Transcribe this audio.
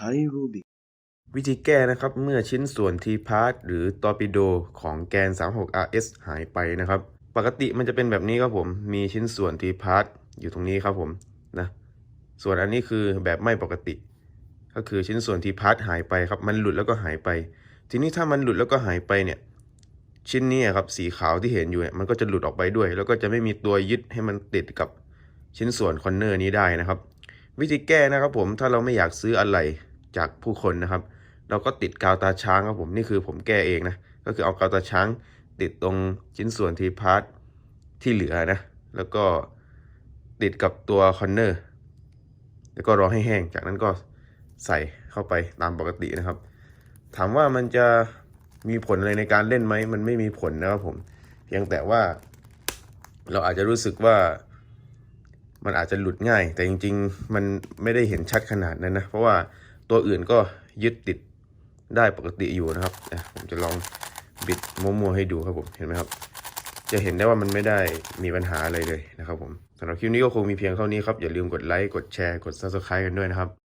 ไทรูบิกวิธีแก้นะครับเมื่อชิ้นส่วน T-part หรือ Torpedo ของแกน 36RS หายไปนะครับ ปกติมันจะเป็นแบบนี้ครับผม มีชิ้นส่วน T-part อยู่ตรงนี้ครับผมนะส่วนอันนี้คือแบบไม่ปกติ ก็คือชิ้นส่วน T-part หายไปครับ มันหลุดแล้วก็หายไป ทีนี้ถ้ามันหลุดแล้วก็หายไปเนี่ยชิ้นนี้ครับสีขาวที่เห็นอยู่เนี่ยมันก็จะหลุดออกไปด้วย แล้วก็จะไม่มีตัวยึดให้มันติดกับชิ้นส่วนคอนเนอร์นี้ได้นะครับ วิธีแก้นะครับผมถ้าเราไม่อยากซื้ออะไร จากผู้คนนะครับ เราก็ติดกาวตาช้างครับผมนี่คือผมแก้เองนะก็คือเอากาวตาช้างติดตรงชิ้นส่วนทีพาร์ทที่เหลือนะแล้วก็ติดกับตัวคอนเนอร์แล้วก็รอให้แห้งจากนั้นก็ใส่เข้าไปตามปกตินะครับ ถามว่ามันจะมีผลอะไรในการเล่นไหมมันไม่มีผลนะครับผมเพียงแต่ว่าเราอาจจะรู้สึกว่ามันอาจจะหลุดง่าย แต่จริง ๆ มันไม่ได้เห็นชัดขนาดนั้นนะ เพราะว่า ตัวอื่นก็ยึดติดได้ปกติอยู่นะครับผมจะลองบิดมัวๆให้ดูครับผมเห็นไหมครับ จะเห็นได้ว่ามันไม่ได้มีปัญหาอะไรเลยนะครับผมสำหรับคลิปนี้ก็คงมีเพียงเท่านี้ครับ อย่าลืมกดไลค์กดแชร์กด subscribe กันด้วยนะครับ